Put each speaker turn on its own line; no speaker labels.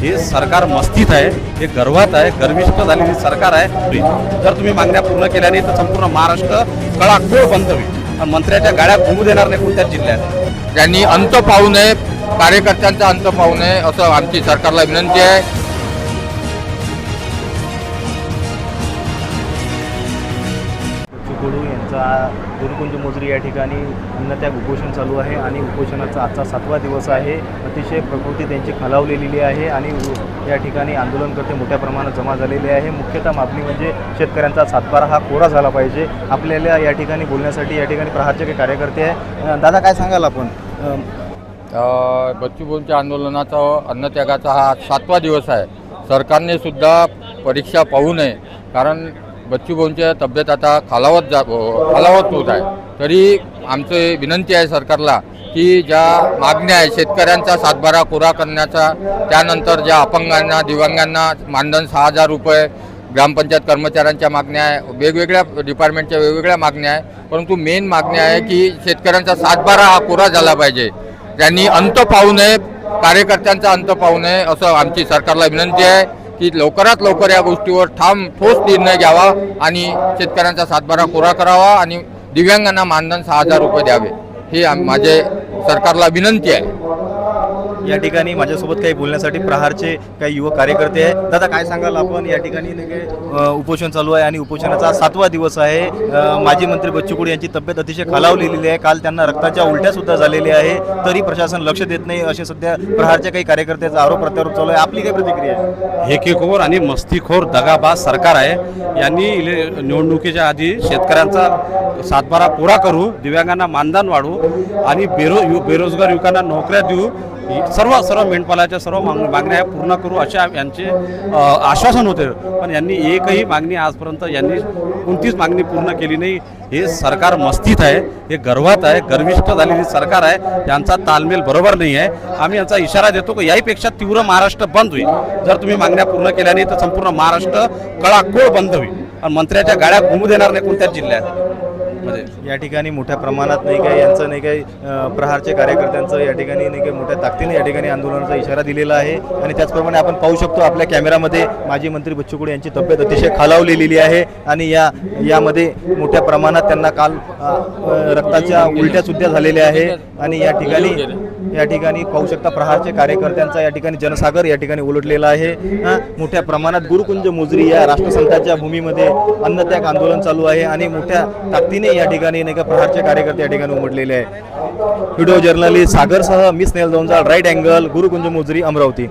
हे सरकार मस्तीत आहे हे गर्वात आहे गर्विष्ठ झालेली सरकार आहे. जर तुम्ही मागण्या पूर्ण केल्या नाही तर संपूर्ण महाराष्ट्र कळाकोळ बंद होईल. आणि मंत्र्याच्या गाड्या घुमू देणार नाही कोणत्याच जिल्ह्यात.
त्यांनी अंत पाहू नये कार्यकर्त्यांचा अंत पाहू नये असं आमची सरकारला विनंती आहे.
गुरुकुंज मोजरी या ठिकाणी अन्नत्याग उपोषण चालू आहे आणि उपोषणाचा आजचा सातवा दिवस आहे. अतिशय प्रकृती त्यांची खालावलेली आहे आणि या ठिकाणी आंदोलनकर्ते मोठ्या प्रमाणात जमा झालेले आहे. मुख्यतः मागणी म्हणजे शेतकऱ्यांचा सातबारा हा कोरा झाला पाहिजे. आपल्याला या ठिकाणी बोलण्यासाठी या ठिकाणी प्रहारचे काही कार्यकर्ते आहे. दादा काय सांगाल आपण? अं,
बच्चूभाऊंच्या आंदोलनाचा अन्नत्यागाचा हा सातवा दिवस आहे. सरकारने सुद्धा परीक्षा पाहू नये. कारण बच्चूभाऊंच्या तब्येत आता खालावत जा खालावत होत आहे. तरी आमचे विनंती आहे सरकारला की ज्या मागण्या आहे शेतकऱ्यांचा सातबारा कोरा करण्याचा त्यानंतर ज्या अपंगांना दिव्यांगांना मानधन सहा हजार रुपये ग्रामपंचायत कर्मचाऱ्यांच्या मागण्या आहे वेगवेगळ्या डिपार्टमेंटच्या वेगवेगळ्या मागण्या आहे परंतु मेन मागण्या आहे की शेतकऱ्यांचा सातबारा हा कोरा झाला पाहिजे. त्यांनी अंत पाहू नये कार्यकर्त्यांचा अंत पाहू नये असं आमची सरकारला विनंती आहे. की लवकरात लवकर या गोष्टीवर ठाम ठोस निर्णय घ्यावा आणि शेतकऱ्यांचा सातबारा कोरा करावा आणि दिव्यांगांना मानधन सहा हजार रुपये द्यावे. हे माझे सरकारला विनंती आहे.
या ठिकाणी माझ्यासोबत काही बोलण्यासाठी प्रहारचे काही युवक कार्यकर्ते आहे दादा काय सांगाल आपण? या ठिकाणी उपोषण चालू आहे आणि उपोषणाचा सातवा दिवस आहे. माजी मंत्री बच्चू कडू यांची तब्येत अतिशय खालावलेली आहे. काल त्यांना रक्ताच्या उलट्या सुद्धा झालेल्या आहे. तरी प्रशासन लक्ष देत नाही असे सध्या प्रहारच्या काही कार्यकर्त्याचा आरोप प्रत्यारोप चालू आहे. आपली काय प्रतिक्रिया आहे?
हेकेखोर आणि मस्तीखोर दगाबाज सरकार आहे. यांनी इले निवडणुकीच्या आधी शेतकऱ्यांचा सातबारा पुरा करू दिव्यांगांना मानधन वाढवू आणि बेरो यु- बेरोजगार युवकांना नोकऱ्या देऊ सर्व सर्व मेंढपालाच्या सर्व माग- मागण्या पूर्ण करू अशा यांचे आश्वासन होते. पण यांनी एकही मागणी आजपर्यंत यांनी कोणतीच मागणी पूर्ण केली नाही. हे सरकार मस्तीत आहे. हे गर्वात आहे. गर्विष्ठ झालेली सरकार आहे. यांचा तालमेल बरोबर नाही आहे. आम्ही यांचा इशारा देतो की याहीपेक्षा तीव्र महाराष्ट्र बंद होईल. जर तुम्ही मागण्या पूर्ण केल्या नाही तर संपूर्ण महाराष्ट्र कळाकोळ बंद होईल. आणि मंत्र्याच्या गाड्या घुमू देणार नाही कोणत्याच जिल्ह्यात. मध्ये.
या ठिकाणी मोठ्या प्रमाणात नाही काय यांचं नाही काही प्रहारचे कार्यकर्त्यांचं या ठिकाणी नाही काही मोठ्या ताकदीने या ठिकाणी आंदोलनाचा इशारा दिलेला आहे. आणि त्याचप्रमाणे आपण पाहू शकतो आपल्या कॅमेरामध्ये माजी मंत्री बच्चू कडू यांची तब्येत अतिशय खालावलेली आहे. आणि या यामध्ये मोठ्या प्रमाणात त्यांना काल रक्ताच्या उलट्यासुद्धा झालेल्या आहे. आणि या ठिकाणी या ठिकाणी पाहू शकता प्रहारचे कार्यकर्त्यांचा या ठिकाणी जनसागर या ठिकाणी उलटलेला आहे. मोठ्या प्रमाणात गुरुकुंज मुजरी या राष्ट्रसंताच्या भूमीमध्ये अन्नत्याग आंदोलन चालू आहे आणि मोठ्या ताकदीने या ठिकाणी नाही का प्रहारचे कार्यकर्ते या ठिकाणी उमटलेले आहे व्हिडिओ जर्नलिस्ट सागरसह मी स्नेहल दोंजाळ राईट अँगल गुरुकुंज मुजरी अमरावती.